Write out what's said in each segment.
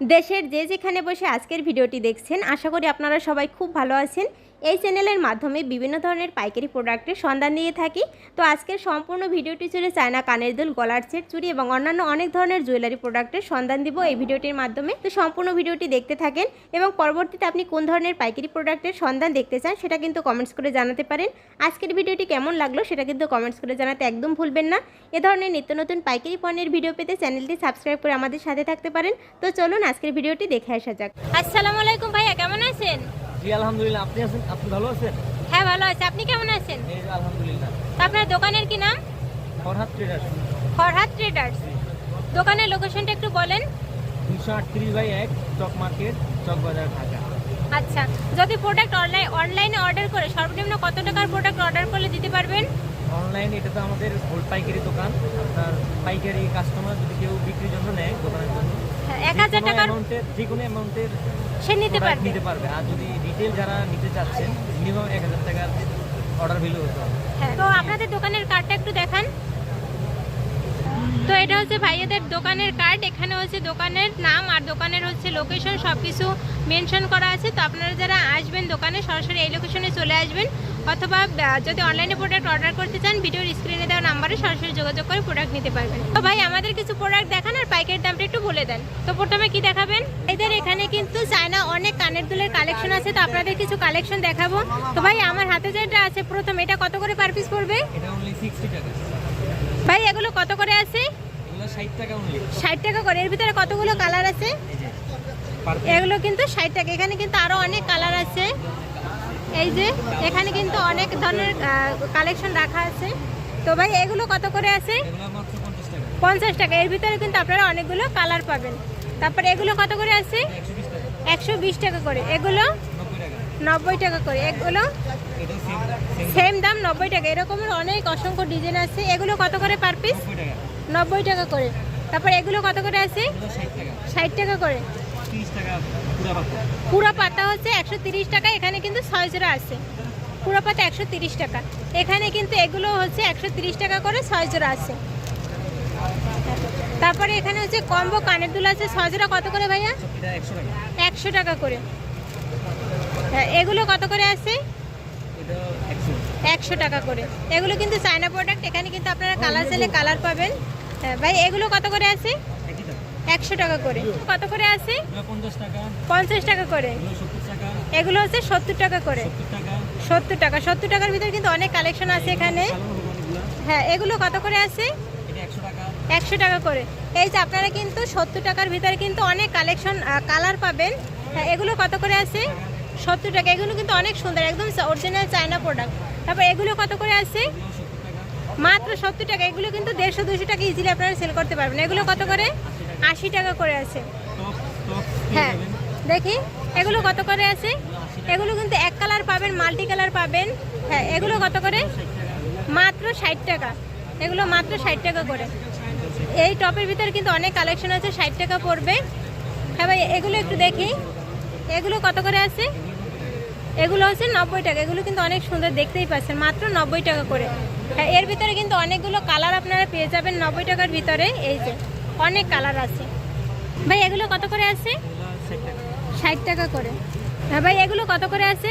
দেশের যে যেখানে বসে আজকের ভিডিওটি দেখছেন আশা করি আপনারা সবাই খুব ভালো আছেন। এই চ্যানেলের মাধ্যমে বিভিন্ন ধরনের পাইকারি প্রোডাক্টের সন্ধান দিয়ে থাকি। তো আজকের সম্পূর্ণ ভিডিওটি জুড়ে চায়না কানের দুল, গলার সেট চুড়ি এবং অন্যান্য অনেক ধরনের জুয়েলারি প্রোডাক্টের সন্ধান দিব এই ভিডিওটির মাধ্যমে। তো সম্পূর্ণ ভিডিওটি দেখতে থাকেন এবং পরবর্তীতে আপনি কোন ধরনের পাইকারি প্রোডাক্টের সন্ধান দেখতে চান সেটা কিন্তু কমেন্টস করে জানাতে পারেন। আজকের ভিডিওটি কেমন লাগল সেটা কিন্তু কমেন্টস করে জানাতে একদম ভুলবেন না। এ ধরনের নিত্য নতুন পাইকারি পণ্যের ভিডিও পেতে চ্যানেলটি সাবস্ক্রাইব করে আমাদের সাথে থাকতে পারেন। তো চলুন আজকের ভিডিওটি দেখে আসা যাক। আসসালামু আলাইকুম ভাইয়া, কেমন আছেন? জি আলহামদুলিল্লাহ। আপনি আছেন? আপনি ভালো আছেন? হ্যাঁ ভালো আছে। আপনি কেমন আছেন? এই আলহামদুলিল্লাহ। আপনার দোকানের কি নাম? ফরহাদ ট্রেডার্স ফরহাদ ট্রেডার্স দোকানের লোকেশনটা একটু বলেন। দুশো আটত্রিশ বাই এক চক মার্কেট চক বাজার ঢাকা। আচ্ছা। যদি প্রোডাক্ট অনলাইন অনলাইনে অর্ডার করে সর্বনিম্ন কত টাকার প্রোডাক্ট অর্ডার করলে দিতে পারবেন? অনলাইন এটা তো আমাদের হোল পাইকারি দোকান। আপনার পাইকারি কাস্টমার যদি কেউ বিক্রির জন্য নেয় দোকানের জন্য হ্যাঁ, এক হাজার টাকার যে কোনো অ্যামাউন্টের সে নিতে পারবে। নিতে পারবে। আর যদি রিটেল যারা নিতে চাচ্ছেন মিনিমাম এক হাজার টাকার অর্ডার ভ্যালু হতে হবে। হ্যাঁ তো আপনাদের দোকানের কার্ডটা একটু দেখান। তো এটা হচ্ছে ভাইয়াদের দোকানের কার্ড এখানে হচ্ছে দোকানের নাম আর দোকানের হচ্ছে লোকেশন সব কিছু মেনশন করা আছে। তো আপনারা যারা আসবেন দোকানে সরাসরি এই লোকেশনে চলে আসবেন। অথবা যদি অনলাইনে প্রোডাক্ট অর্ডার করতে চান ভিডিওর স্ক্রিনে দেওয়া নাম্বারে সরাসরি যোগাযোগ করে প্রোডাক্ট নিতে পারবেন। তো ভাই আমাদের কিছু প্রোডাক্ট দেখান আর পাইকারি দামটা একটু বলে দেন। তো প্রথমে কি দেখাবেন? এদের এখানে কিন্তু চায়না অনেক কানের দুলের কালেকশন আছে তো আপনাদের কিছু কালেকশন দেখাবো। তো ভাই আমার হাতে যেটা আছে প্রথম এটা কত করে পার পিস পড়বে? ভাই এগুলো কত করে আছে? ষাট টাকা করে। এর ভিতরে কতগুলো কালার আছে? এগুলো কিন্তু ষাট টাকা। এখানে কিন্তু আরও অনেক কালার আছে। এই যে, এখানে কিন্তু অনেক ধরনের কালেকশন রাখা আছে। তো ভাই, এগুলো কত করে আছে? পঞ্চাশ টাকা। এর ভিতরে কিন্তু আপনারা অনেকগুলো কালার পাবেন। তারপরে এগুলো কত করে আছে? একশো বিশ টাকা করে। এগুলো? নব্বই টাকা করে। এগুলো? সেম দাম, নব্বই টাকা। এরকমের অনেক অসংখ্য ডিজাইন আছে। এগুলো কত করে পার পিস নব্বই টাকা করে। তারপর এগুলো কত করে আছে? ষাট টাকা করে। পুরা পাতা। হচ্ছে একশো তিরিশ টাকা এখানে কিন্তু ছয় জোড়া আছে। পুরো পাতা একশো তিরিশ টাকা। এখানে কিন্তু এগুলো হচ্ছে একশো তিরিশ টাকা করে ছয় জোড়া আছে। তারপরে এখানে হচ্ছে কম্বো কানের দুল আছে ছয় জোড়া কত করে ভাইয়া? একশো টাকা। করে। হ্যাঁ এগুলো কত করে আছে? একশো। টাকা করে। এগুলো কিন্তু চায়না প্রোডাক্ট এখানে কিন্তু আপনারা কালার চাইলে কালার পাবেন। হ্যাঁ ভাই এগুলো কত করে আছে? একশো টাকা করে। কত করে আছে পঞ্চাশ টাকা। করে। এগুলো হচ্ছে সত্তর টাকা করে। সত্তর টাকা। সত্তর টাকার ভিতরে কিন্তু অনেক কালেকশন আছে এখানে। হ্যাঁ এগুলো কত করে আছে একশো টাকা। করে। এই যে আপনারা কিন্তু সত্তর টাকার ভিতরে কিন্তু অনেক কালেকশন কালার পাবেন। হ্যাঁ এগুলো কত করে আছে সত্তর টাকা। এগুলো কিন্তু অনেক সুন্দর একদম অরিজিনাল চায়না প্রোডাক্ট তারপর এগুলো কত করে আছে মাত্র সত্তর টাকা। এগুলো কিন্তু দেড়শো দুশো টাকা ইজিলি আপনারা সেল করতে পারবেন। এগুলো কত করে? আশি টাকা করে আছে। হ্যাঁ দেখি এগুলো কত করে আছে? এগুলো কিন্তু এক কালার পাবেন মাল্টি কালার পাবেন। হ্যাঁ এগুলো কত করে? মাত্র ষাট টাকা। এগুলো মাত্র ষাট টাকা করে। এই টপের ভিতরে কিন্তু অনেক কালেকশন আছে ষাট টাকা পড়বে। হ্যাঁ ভাই এগুলো একটু দেখি। এগুলো কত করে আছে? এগুলো হচ্ছে নব্বই টাকা। এগুলো কিন্তু অনেক সুন্দর দেখতেই পাচ্ছেন মাত্র নব্বই টাকা করে। হ্যাঁ এর ভিতরে কিন্তু অনেকগুলো কালার আপনারা পেয়ে যাবেন নব্বই টাকার ভিতরে। এই যে অনেক কালার আছে। ভাই, এগুলো কত করে আছে? ষাট টাকা করে। হ্যাঁ ভাই, এগুলো কত করে আছে?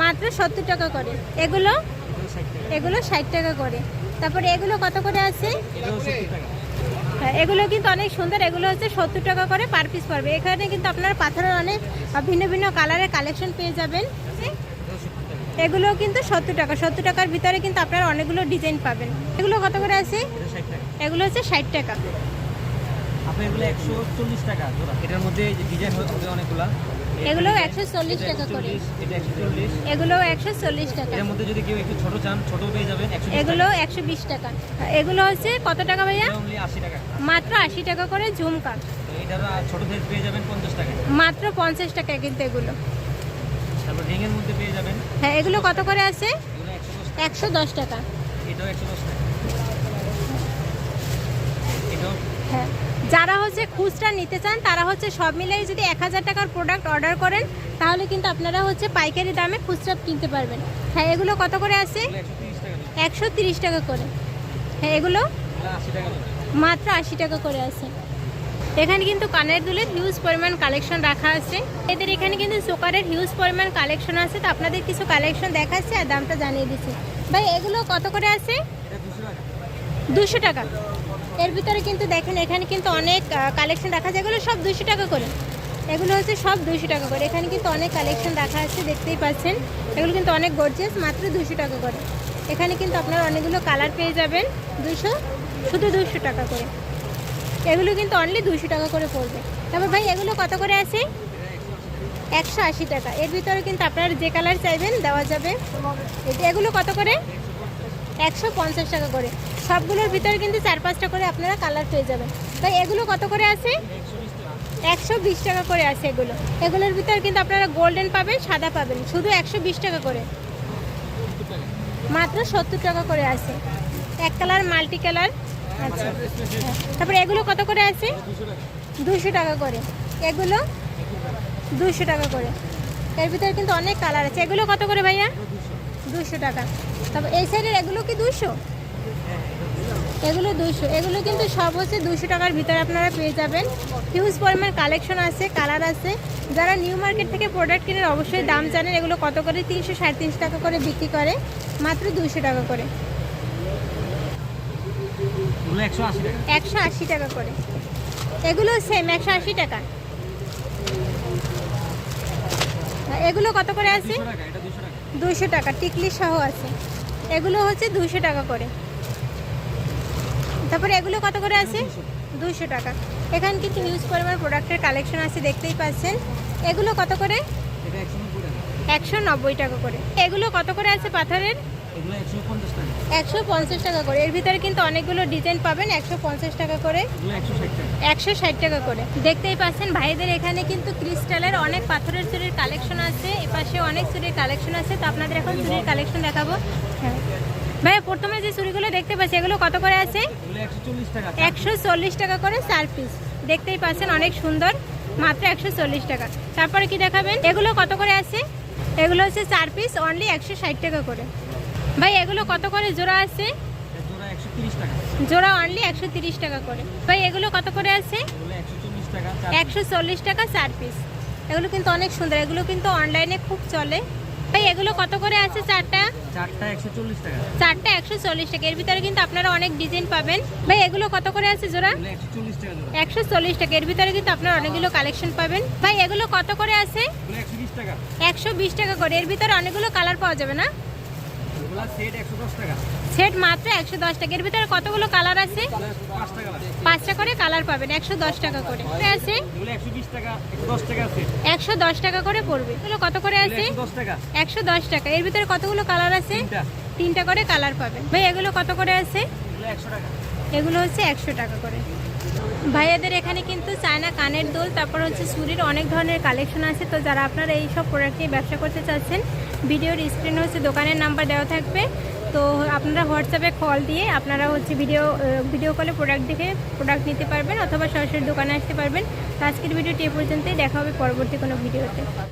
মাত্র সত্তর টাকা করে। এগুলো? এগুলো ষাট টাকা করে। তারপরে এগুলো কত করে আছে? হ্যাঁ এগুলো কিন্তু অনেক সুন্দর। এগুলো হচ্ছে সত্তর টাকা করে পার পিস পড়বে। এখানে কিন্তু আপনারা পাথরের অনেক ভিন্ন ভিন্ন কালারের কালেকশন পেয়ে যাবেন। এগুলো কিন্তু সত্তর টাকা। সত্তর টাকার ভিতরে কিন্তু আপনারা অনেকগুলো ডিজাইন পাবেন। এগুলো কত করে আছে? এগুলো হচ্ছে ষাট টাকা। এগুলো একশো চল্লিশ টাকা জোড়া। এটার মধ্যে ডিজাইন হবে অনেকগুলা। এগুলো টাকা করে। এটা এগুলো একশো চল্লিশ টাকা। এর মধ্যে যদি কেউ একটু ছোট চান ছোট পেয়ে যাবেন একশো এগুলো একশো বিশ টাকা। এগুলো হচ্ছে কত টাকা ভাইয়া? অনলি টাকা। মাত্র আশি টাকা করে ঝুমকা এটার ছোট সাইজ পেয়ে যাবেন পঞ্চাশ টাকা। মাত্র পঞ্চাশ টাকা কিন্তু এগুলো। তারপর মধ্যে পেয়ে যাবেন। হ্যাঁ এগুলো কত করে আছে? একশো দশ টাকা। এটাও একশো দশ টাকা। এটাও হ্যাঁ। যারা হচ্ছে খুচরা নিতে চান তারা হচ্ছে সব মিলিয়ে যদি এক হাজার টাকার প্রোডাক্ট অর্ডার করেন তাহলে কিন্তু আপনারা হচ্ছে পাইকারি দামে খুচরা কিনতে পারবেন। হ্যাঁ এগুলো কত করে আছে? একশো তিরিশ টাকা করে। হ্যাঁ এগুলো। মাত্র আশি টাকা করে আছে। এখানে কিন্তু কানের দুলের হিউজ পরিমাণ কালেকশন রাখা আছে। এদের এখানে কিন্তু চোকারের হিউজ পরিমাণ কালেকশন আছে। তো আপনাদের কিছু কালেকশন দেখাচ্ছে আর দামটা জানিয়ে দিচ্ছি। ভাই এগুলো কত করে আছে? দুশো টাকা। এর ভিতরে কিন্তু দেখেন, এখানে কিন্তু অনেক কালেকশন রাখা আছে। এগুলো সব দুশো টাকা করে। এগুলো হচ্ছে সব দুশো টাকা করে। এখানে কিন্তু অনেক কালেকশন রাখা আছে, দেখতেই পাচ্ছেন। এগুলো কিন্তু অনেক গর্জিয়াস মাত্র দুশো টাকা করে। এখানে কিন্তু আপনারা অনেকগুলো কালার পেয়ে যাবেন দুশো শুধু দুশো টাকা করে। এগুলো কিন্তু অনলি দুশো টাকা করে পড়বে। তারপর ভাই, এগুলো কত করে আছে? একশো আশি টাকা। এর ভিতরে কিন্তু আপনারা যে কালার চাইবেন, দেওয়া যাবে। এগুলো কত করে? একশো পঞ্চাশ টাকা করে। সবগুলোর ভিতরে কিন্তু চার পাঁচটা করে আপনারা কালার পেয়ে যাবেন। তাই এগুলো কত করে আছে? একশো বিশ টাকা করে আছে এগুলো। এগুলোর ভিতরে কিন্তু আপনারা গোল্ডেন পাবেন, সাদা পাবেন। শুধু একশো বিশ টাকা করে। মাত্র সত্তর টাকা করে আছে। এক কালার মাল্টি কালার আচ্ছা। তারপরে এগুলো কত করে আছে? দুশো টাকা করে। এগুলো দুশো টাকা করে। এর ভিতরে কিন্তু অনেক কালার আছে। এগুলো কত করে ভাইয়া? দুশো টাকা। তারপর এই সাইডের এগুলো কি দুশো? এগুলো দুশো এগুলো কিন্তু সব হচ্ছে দুশো টাকার ভিতরে আপনারা পেয়ে যাবেন। হিউজ পরিমাণ কালেকশন আছে কালার আছে। যারা নিউ মার্কেট থেকে প্রোডাক্ট কিনেন অবশ্যই দাম জানেন এগুলো কত করে তিনশো সাড়ে তিনশো টাকা করে বিক্রি করে মাত্র দুশো টাকা করে। একশো আশি টাকা। করে। এগুলো সেম একশো আশি টাকা। এগুলো কত করে আছে? দুশো টাকা টিকলি সহ আছে। এগুলো হচ্ছে দুশো টাকা করে। তারপরে এগুলো কত করে আছে? দুশো টাকা। এখানে কিন্তু হিউজ পরিমাণ প্রোডাক্টের কালেকশন আছে দেখতেই পাচ্ছেন। এগুলো কত করে? একশো নব্বই টাকা। করে। এগুলো কত করে আছে পাথরের? একশো পঞ্চাশ টাকা। করে। এর ভিতরে কিন্তু অনেকগুলো ডিজাইন পাবেন একশো পঞ্চাশ টাকা করে। একশো ষাট টাকা। একশো ষাট টাকা করে। দেখতেই পাচ্ছেন ভাইদের এখানে কিন্তু ক্রিস্টালের অনেক পাথরের চুরির কালেকশন আছে। এপাশে অনেক চুরির কালেকশন আছে। তো আপনাদের এখন চুরির কালেকশন দেখাবো। হ্যাঁ। ভাই প্রথমে যে চুরিগুলো দেখতে পাচ্ছি, এগুলো কত করে আছে? একশো চল্লিশ টাকা করে চার পিস দেখতেই পাচ্ছেন, অনেক সুন্দর। মাত্র একশো চল্লিশ টাকা। তারপরে কি দেখাবেন? এগুলো কত করে আছে? এগুলো হচ্ছে চার পিস অনলি একশো ষাট টাকা করে। ভাই, এগুলো কত করে জোড়া আছে? জোড়া অনলি একশো তিরিশ টাকা করে। ভাই, এগুলো কত করে আছে? একশো চল্লিশ টাকা, চার পিস এগুলো কিন্তু অনেক সুন্দর। এগুলো কিন্তু অনলাইনে খুব চলে। ভাই এগুলো কত করে আছে চারটা? চারটা একশো চল্লিশ টাকা। চারটা একশো চল্লিশ টাকা। এর ভিতরে কিন্তু আপনারা অনেক ডিজাইন পাবেন। ভাই এগুলো কত করে আছে জোড়া? একশো চল্লিশ টাকা জোড়া। টাকা। এর ভিতরে কিন্তু আপনারা অনেকগুলো কালেকশন পাবেন। ভাই এগুলো কত করে আছে? একশো বিশ টাকা। একশো বিশ টাকা করে। এর ভিতরে অনেকগুলো কালার পাওয়া যাবে না? সেট মাত্র একশো দশ টাকা। এর ভিতরে কতগুলো কালার আছে? পাঁচটা করে কালার পাবেন একশো দশ টাকা করে। আছে? একশো দশ টাকা করে পড়বে। এগুলো কত করে আছে? একশো দশ টাকা। এর ভিতরে কতগুলো কালার আছে? তিনটা। করে কালার পাবেন। ভাই এগুলো কত করে আছে? এগুলো হচ্ছে একশো টাকা করে। ভাইয়াদের এখানে কিন্তু চায়না কানের দোল, তারপর হচ্ছে চুরির অনেক ধরনের কালেকশন আছে। তো যারা আপনারা এই সব প্রোডাক্ট নিয়ে ব্যবসা করতে চাচ্ছেন, ভিডিওর স্ক্রিনে হচ্ছে দোকানের নাম্বার দেওয়া থাকবে। তো আপনারা হোয়াটসঅ্যাপে কল দিয়ে আপনারা হচ্ছে ভিডিও ভিডিও কলে প্রোডাক্ট দেখে প্রোডাক্ট নিতে পারবেন, অথবা সরাসরি দোকানে আসতে পারবেন। আজকের ভিডিওটি এ পর্যন্তই, দেখা হবে পরবর্তী কোনো ভিডিওতে।